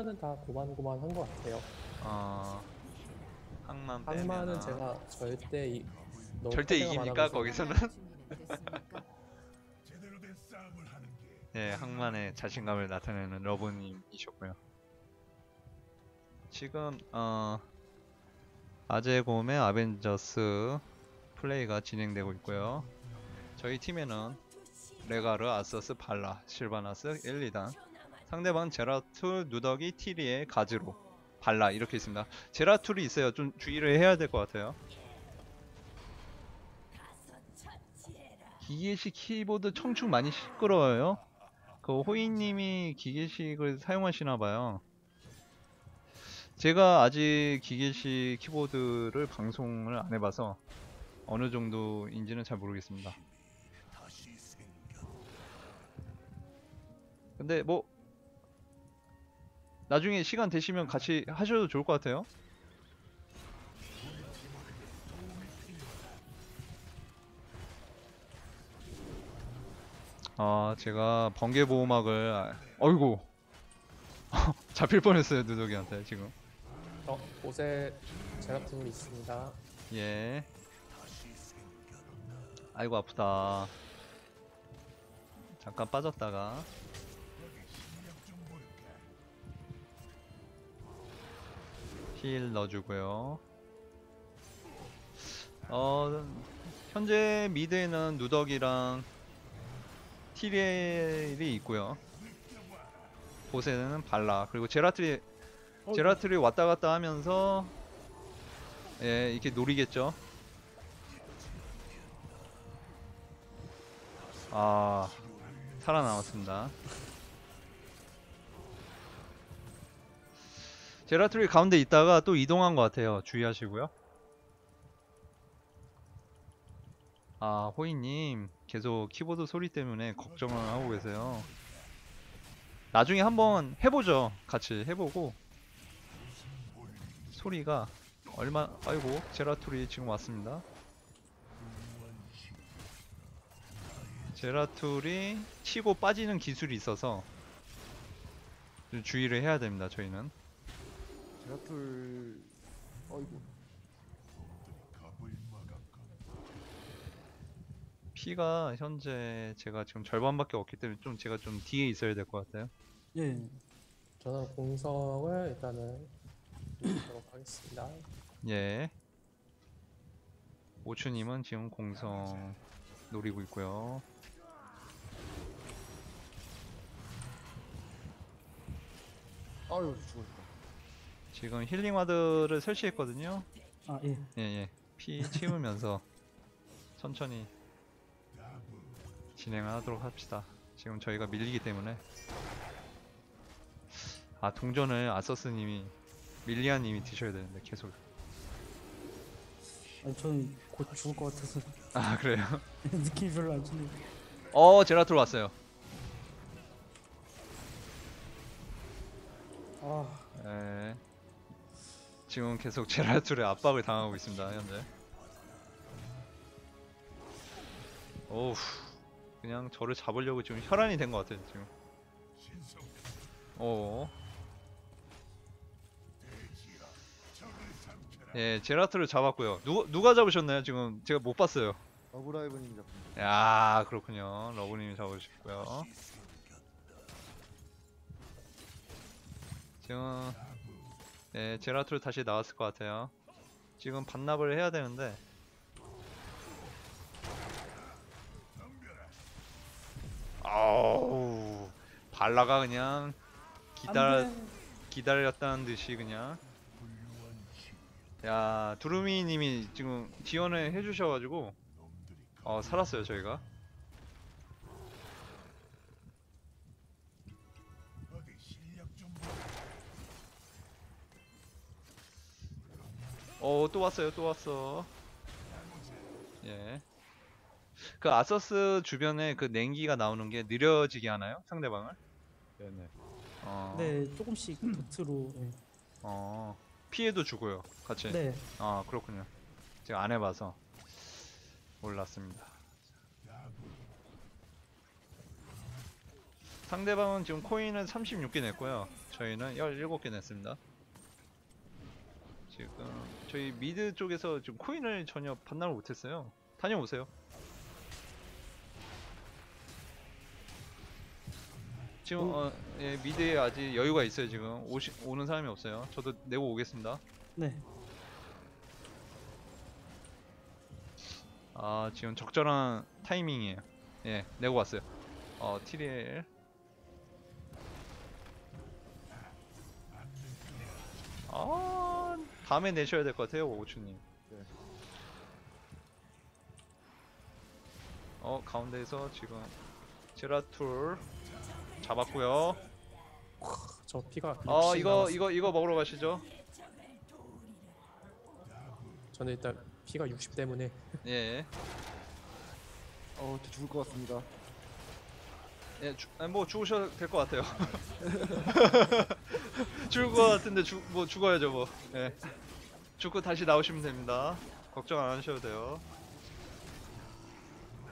항마는 다 고만고만한 것 같아요. 어 항만 빼면 항마는 제가 절대 이, 너무 절대 많아서 거기서는? 예, 항만의 자신감을 나타내는 러브님이셨고요. 지금 어 아제곰의 아벤져스 플레이가 진행되고 있고요. 저희 팀에는 레가르, 아서스, 발라, 실바나스, 엘리단 상대방 제라툴, 누더기, 티리에, 가즈로, 발라 이렇게 있습니다. 제라툴이 있어요. 좀 주의를 해야 될 것 같아요. 기계식 키보드 청축 많이 시끄러워요. 그 호이님이 기계식을 사용하시나 봐요. 제가 아직 기계식 키보드를 방송을 안 해봐서 어느 정도인지는 잘 모르겠습니다. 근데 뭐 나중에 시간 되시면 같이 하셔도 좋을 것 같아요. 아, 제가 번개 보호막을 아, 어이구 잡힐 뻔했어요 누더기한테 지금. 어, 옷에 제라툼이 있습니다. 예. 아이고 아프다. 잠깐 빠졌다가 힐 넣어주고요. 어 현재 미드에는 누덕이랑 티리엘이 있고요. 보세는 발라 그리고 제라트리 어, 제라트리 왔다 갔다 하면서 예 이렇게 노리겠죠. 아 살아남았습니다. 제라트리 가운데 있다가 또 이동한 것 같아요. 주의하시고요. 아 호이님 계속 키보드 소리 때문에 걱정을 하고 계세요. 나중에 한번 해보죠. 같이 해보고 소리가 얼마 아이고 제라툴이 지금 왔습니다. 제라툴이 치고 빠지는 기술이 있어서 좀 주의를 해야 됩니다. 저희는 제 라툴 어이구 피가 현재 제가 지금 절반밖에 없기 때문에 좀 제가 좀 뒤에 있어야 될 것 같아요. 예 저는 공성을 일단은 노리도록 하겠습니다. 예. 오추님은 지금 공성 노리고 있고요. 아유 죽었다 지금 힐링 와드를 설치했거든요. 아 예 예, 예. 피 치우면서 천천히 진행을 하도록 합시다. 지금 저희가 밀리기 때문에. 아, 동전을 아서스님이, 밀리아님이 드셔야 되는데, 계속. 아니 저는 곧 죽을 것 같아서 아, 그래요? 느낌이 별로 안 좋네요. 어, 제라툴 왔어요. 아 예. 지금 계속 제라툴의 압박을 당하고 있습니다, 현재. 오우, 그냥 저를 잡으려고 지금 혈안이 된 것 같아요, 지금. 오. 예, 제라툴을 잡았고요. 누가 누가 잡으셨나요? 지금 제가 못 봤어요. 러브라이브님 작품 야, 그렇군요. 러브님이 잡으셨고요. 지금 예, 제라툴 다시 나왔을 것 같아요. 지금 반납을 해야 되는데 아우 발라가 그냥 안돼. 기다렸다는 듯이 그냥 야 두루미님이 지금 지원을 해주셔가지고 어 살았어요 저희가 또 왔어요 또 왔어 예그 아서스 주변에 그 냉기가 나오는 게 느려지게 하나요 상대방을 네네 어, 네 조금씩 도트로. 네. 어 피해도 주고요 같이 네. 아 그렇군요. 제가 안 해봐서 몰랐습니다. 상대방은 지금 코인을 36개 냈고요. 저희는 17개 냈습니다. 지금 저희 미드 쪽에서 지금 코인을 전혀 반납을 못했어요. 다녀오세요. 지금 어, 예, 미드에 아직 여유가 있어요 지금 오시, 오는 사람이 없어요. 저도 내고 오겠습니다. 네. 아 지금 적절한 타이밍이에요. 예, 내고 왔어요. 어티 다음에 내셔야 될 것 같아요 오추님. 네. 어 가운데에서 지금 제라툴 잡았고요. 저 피가 어60 이거 남았어요. 이거 이거 먹으러 가시죠. 저는 일단 피가 60 때문에 예. 어, 저 죽을 것 같습니다. 예, 주, 아니, 뭐 죽으셔도 될 것 같아요. 죽을 것 같은데 죽, 뭐 죽어야죠 뭐. 예. 죽고 다시 나오시면 됩니다. 걱정 안 하셔도 돼요.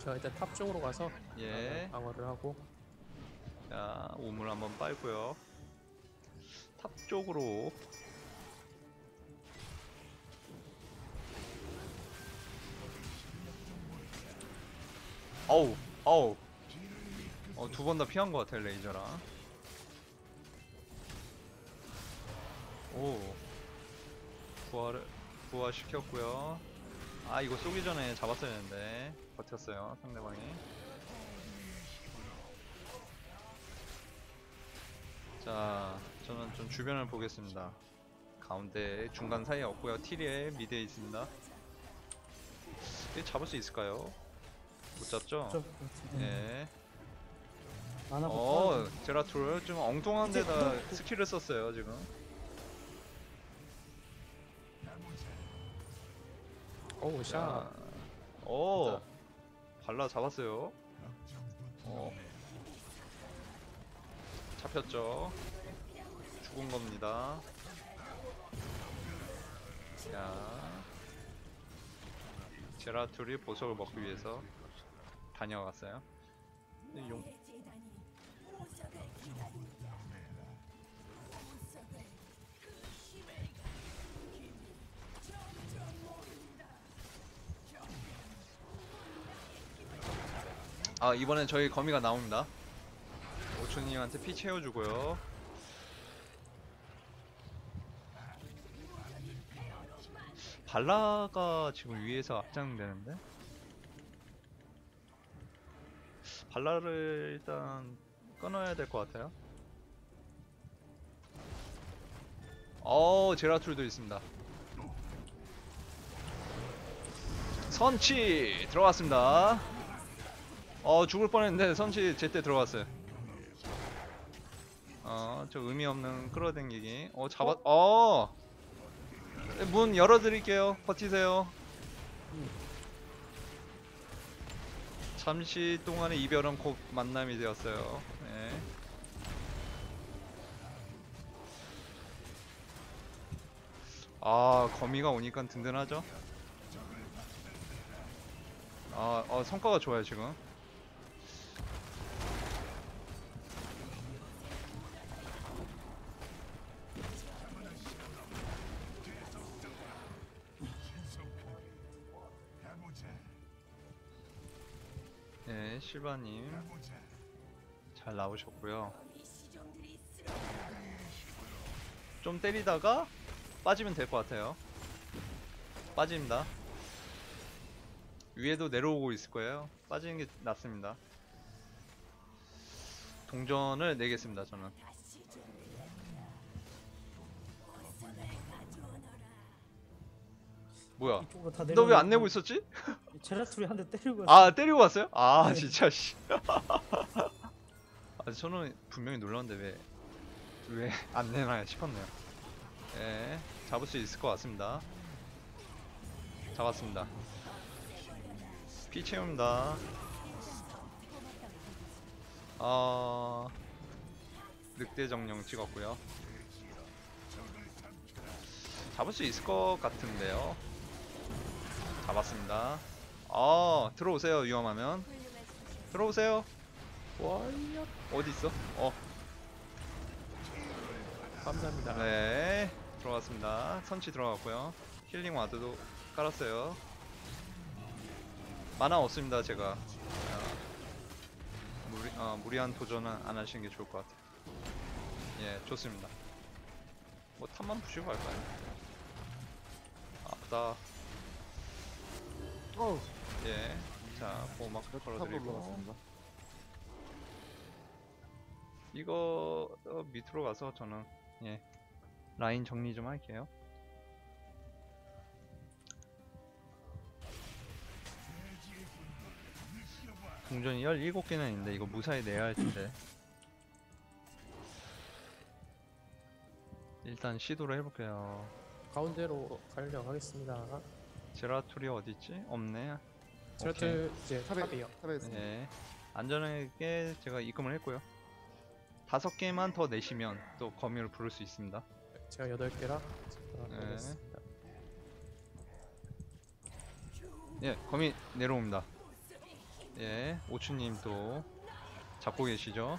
제가 일단 탑 쪽으로 가서 예. 방어를 하고 자, 우물 한번 빨고요. 탑 쪽으로. 어우, 어우. 어, 두 번 다 피한 것 같아, 레이저랑. 오. 부활을, 부활시켰고요. 아, 이거 쏘기 전에 잡았어야 했는데. 버텼어요, 상대방이. 자, 저는 좀 주변을 보겠습니다. 가운데 중간 사이에 없고요. 티리에 미드에 있습니다. 이게 잡을 수 있을까요? 못 잡죠? 좀 네. 어, 제라툴 좀 엉뚱한 이제 데다 또- 스킬을 썼어요, 지금. 오우 오, 발라 잡았어요. 어. 잡혔죠. 죽은 겁니다. 자, 제라툴이 보석을 먹기 위해서 다녀갔어요. 근데 용, 아 이번엔 저희 거미가 나옵니다. 오초님한테 피 채워주고요. 발라가 지금 위에서 앞장되는데? 발라를 일단 끊어야 될 것 같아요. 어 제라툴도 있습니다. 선치 들어갔습니다. 어 죽을 뻔했는데 선치 제때 들어갔어요. 어저 의미 없는 끌어당기기. 어 잡았. 어. 문 열어드릴게요. 버티세요. 잠시 동안의 이별은 곧 만남이 되었어요. 네. 아 거미가 오니까 든든하죠. 아, 어, 성과가 좋아요 지금. 실바님 잘 나오셨고요. 좀 때리다가 빠지면 될 것 같아요. 빠집니다. 위에도 내려오고 있을 거예요. 빠지는 게 낫습니다. 동전을 내겠습니다, 저는. 뭐야? 이쪽으로 다 너 왜 안 내고 있었지? 제라툴이 한 대 때리고 아, 때리고 왔어요? 아, 네. 진짜 씨. 아, 저는 분명히 놀랐는데 왜 왜 안 내나 싶었네요. 예, 잡을 수 있을 것 같습니다. 잡았습니다. 피 채웁니다. 아, 늑대 정령 찍었고요. 잡을 수 있을 것 같은데요. 잡았습니다. 아, 들어오세요. 위험하면 들어오세요. 와이야 어디 있어? 어. 감사합니다. 네, 들어갔습니다. 선치 들어갔고요. 힐링 와드도 깔았어요. 만화 없습니다, 제가. 아, 무리, 아, 무리한 도전은 안 하시는 게 좋을 것 같아요. 예, 좋습니다. 뭐 탑만 부시고 갈까요? 아프다. 예, 자, 보호막 제가 탑으로 걸어드리고. 올라갔습니다. 이거 어, 밑으로 가서 저는 예 라인 정리 좀 할게요. 동전이 17개나 있는데 이거 무사히 내야 할 텐데. 일단 시도를 해볼게요. 가운데로 가려고 하겠습니다. 제라툴이 어디 있지? 없네. 제라트 이제 탑에 탑이에요. 탑에 있습니다. 예. 안전하게 제가 입금을 했고요. 다섯 개만 더 내시면 또 거미를 부를 수 있습니다. 제가 여덟 개라. 네. 예, 거미 내려옵니다. 예, 오추님 또 잡고 계시죠?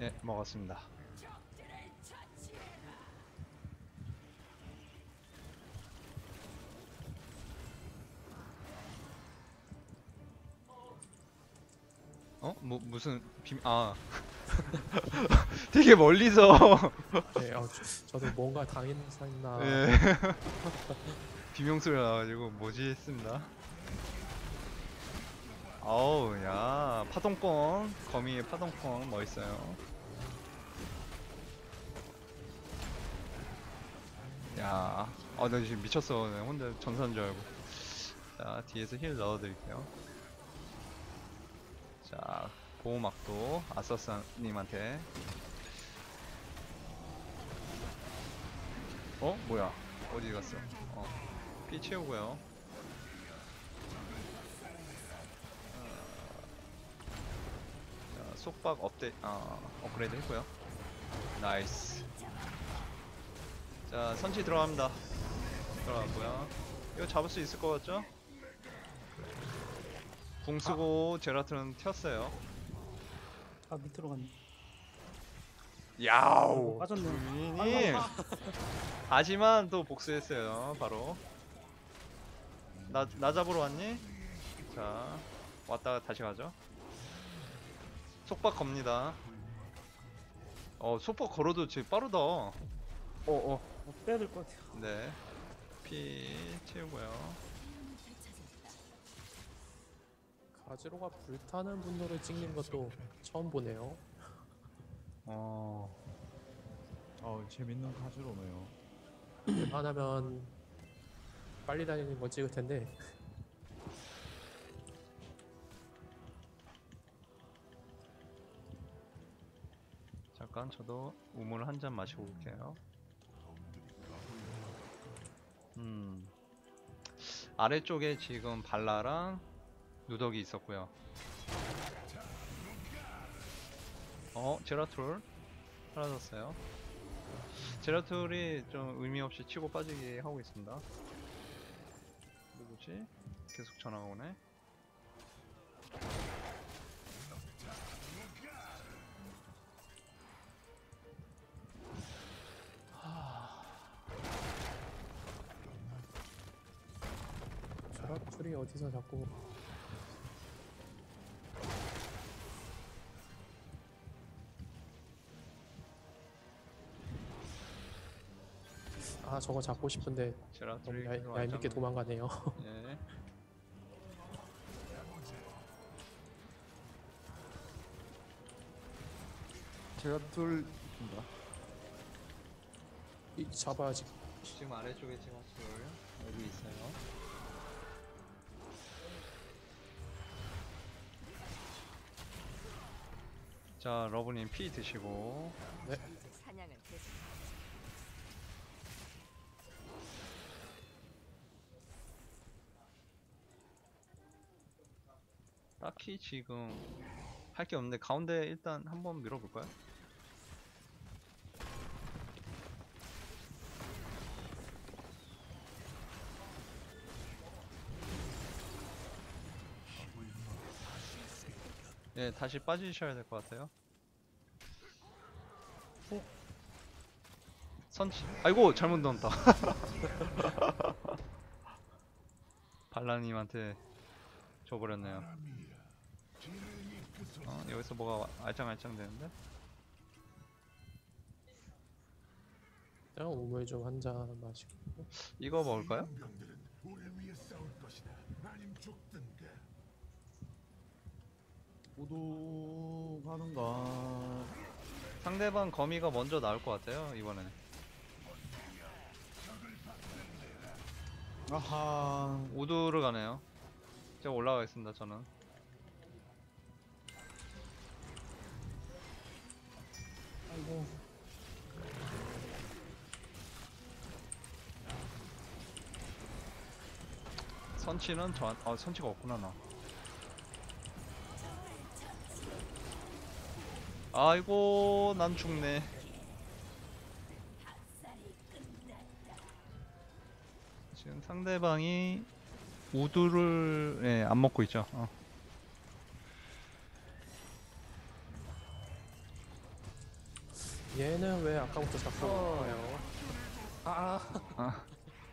예, 먹었습니다. 어? 뭐 무슨 비... 아 되게 멀리서 네, 어, 저- 저도 뭔가 당했나. 예. 비명 소리 나가지고 뭐지 했습니다 아우 야 파동권 거미의 파동권 멋있어요 야, 아, 나 지금 미쳤어. 나 혼자 전사인 줄 알고. 자, 뒤에서 힐 넣어드릴게요. 자, 보호막도 아서스님한테. 어? 뭐야? 어디 갔어? 어. 피 채우고요. 자, 속박 업데 아, 업그레이드 했고요. 나이스. 자, 선치 들어갑니다. 들어갔고요. 이거 잡을 수 있을 것 같죠? 궁 쓰고 제라트는 튀었어요. 아 밑으로 갔네. 야우. 빠졌네. 주인님. 하지만 또 복수했어요. 바로. 나, 나 잡으러 왔니? 자, 왔다가 다시 가죠. 속박 겁니다. 어, 속박 걸어도 지금 빠르다. 어, 어. 어, 빼야 될 것 같아요. 네. 피 채우고요. 가지로가 불타는 분노를 찍는 것도 처음 보네요. 어. 어 재밌는 가지로네요. 웬만하면 빨리 다니는 건 찍을 텐데 잠깐 저도 우물 한 잔 마시고 올게요. 음. 아래쪽에 지금 발라랑 누더기 있었고요. 어, 제라툴 사라졌어요. 제라툴이 좀 의미 없이 치고 빠지게 하고 있습니다. 누구지? 계속 전화가 오네. 저라툴이 어디서 자꾸 아 저거 잡고 싶은데 너무 얄, 계속 얄밉게. 도망가네요. 예. 제가 둘 있습니다. 이 잡아야지. 지금 아래쪽에 제라툴 여기 있어요. 자, 러브님 피 드시고 계속 딱히 지금 할 게 없는데 가운데 일단 한번 밀어볼까요? 다시 빠지셔야 될 것 같아요. 어? 선치. 아이고 잘못 넣었다. 발라님한테 줘버렸네요. 어, 여기서 뭐가 알짱알짱 되는데? 일단 우물 좀 한 잔 마시고 이거 먹을까요? 우 도 가는가? 상대방 거미가 먼저 나올 것 같아요 이번엔. 아하. 우두를 가네요. 제가 올라가겠습니다 저는. 아이고 선치는 저한 아 선치가 없구나 나. 아이고 난 죽네. 지금 상대방이 우두를 예, 안 먹고 있죠. 어. 얘는 왜 아까부터 자꾸 와요? 아,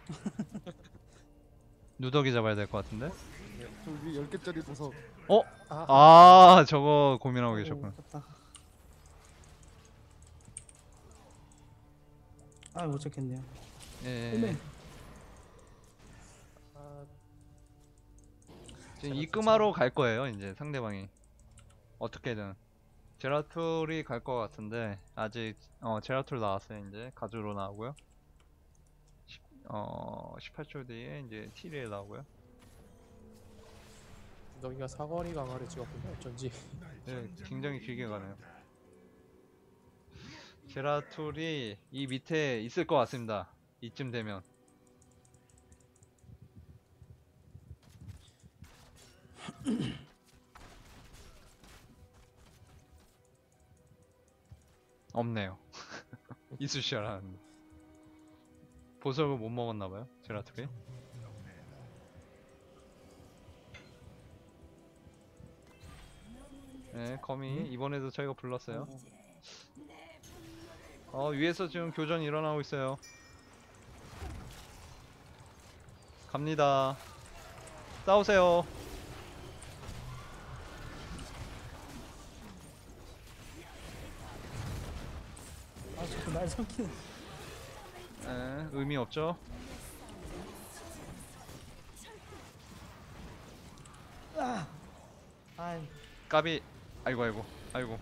누더기 잡아야 될 것 같은데. 저 위에 10개짜리 보석 어? 아, 아 저거 고민하고 계셨군. 다 아못 찾겠네요. 예. 어메 아, 지금 입금하러 갈 거예요 이제 상대방이. 어떻게든. 제라툴이 갈 것 같은데 아직 어 제라툴 나왔어요 이제. 가주로 나오고요. 십- 어 18초 뒤에 이제 티리에 나오고요. 너기가 사거리 강화를 찍었군요. 어쩐지. 네, 굉장히 길게 가네요 제라툴이 이 밑에 있을 것 같습니다. 이쯤 되면. 없네요. 있을 줄 알았는데 보석을 못 먹었나봐요 제라툴이? 네 거미 이번에도 저희가 불렀어요 어 위에서 지금 교전 일어나고 있어요. 갑니다. 싸우세요. 아 자꾸 날 삼키는. 네, 의미 없죠? 아이. 까비. 아이고 아이고 아이고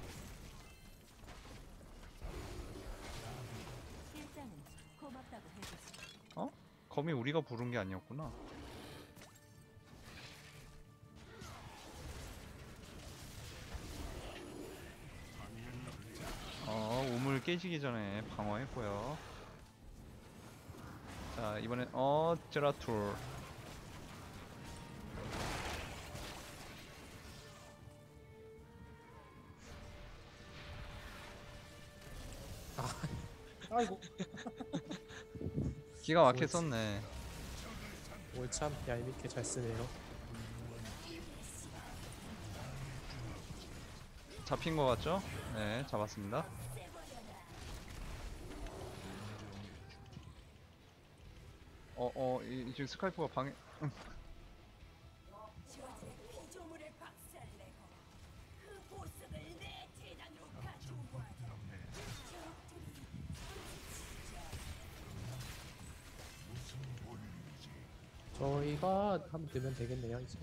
일장은 고맙다고 해주지. 거미 우리가 부른 게 아니었구나. 어 우물 깨지기 전에 방어했고요. 자 이번엔 어 제라툴. 아이고 기가 막혔었네 오늘 참 얄밉게 잘 쓰네요. 잡힌 거 같죠? 네 잡았습니다 어어 이 지금 스카이프가 방해 저희가 하면 되면 되겠네요 이제.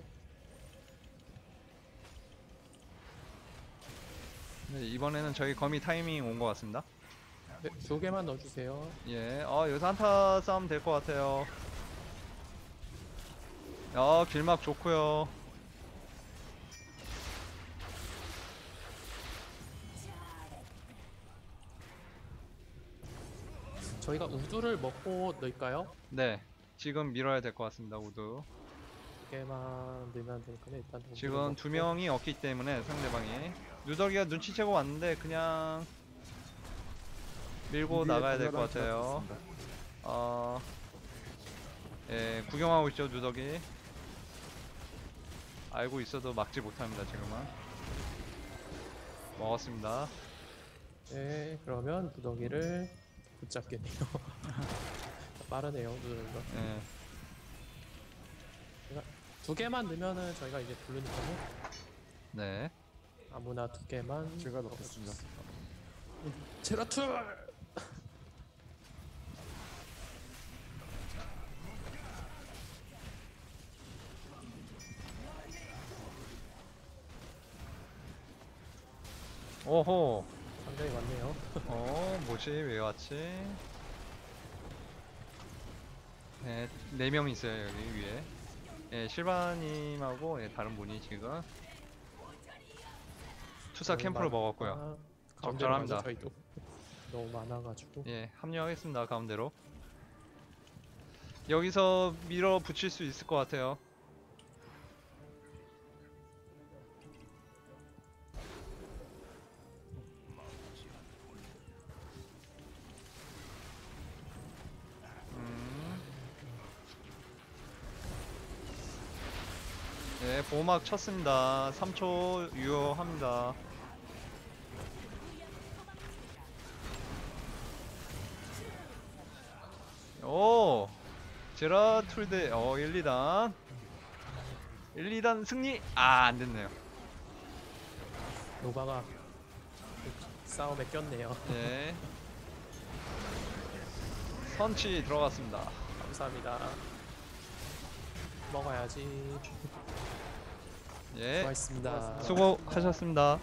네, 이번에는 저희 거미 타이밍 온 것 같습니다 네, 두 개만 넣어주세요. 예, 어, 여기서 한타 싸움 될 것 같아요. 야, 길막 좋고요. 저희가 우두를 먹고 넣을까요? 네, 지금 밀어야 될 것 같습니다. 두 개만 넣으면 되니까 일단 우두를 지금 먹고. 두 명이 없기 때문에 상대방이 누더기가 눈치채고 왔는데 그냥 밀고 나가야 될 것 같아요. 어, 예, 구경하고 있죠, 누더기. 알고 있어도 막지 못합니다, 지금은. 먹었습니다. 네, 그러면 무더기를 붙잡겠네요. 빠르네요, 누르는 거. 예. 두 개만 넣으면은 저희가 이제 부르니까요. 네. 아무나 두 개만. 제가 넣겠습니다. 제라툴! 오호. 상당히 많네요. 어, 뭐지? 왜 왔지? 네, 네명 있어요, 여기 위에. 예, 실바님하고 예, 다른 분이 지금 투사 캠프를 먹었고요. 아, 적절합니다. 너무 많아가지고. 예, 합류하겠습니다, 가운데로. 여기서 밀어 붙일 수 있을 것 같아요. 네, 보호막 쳤습니다. 3초 유효합니다. 오! 제라툴드 어 1, 2단 1, 2단 승리! 아 안 됐네요 노바가 싸움에 꼈네요. 네 선치 들어갔습니다 감사합니다. 먹어야지. 예 수고하셨습니다. 수고하셨습니다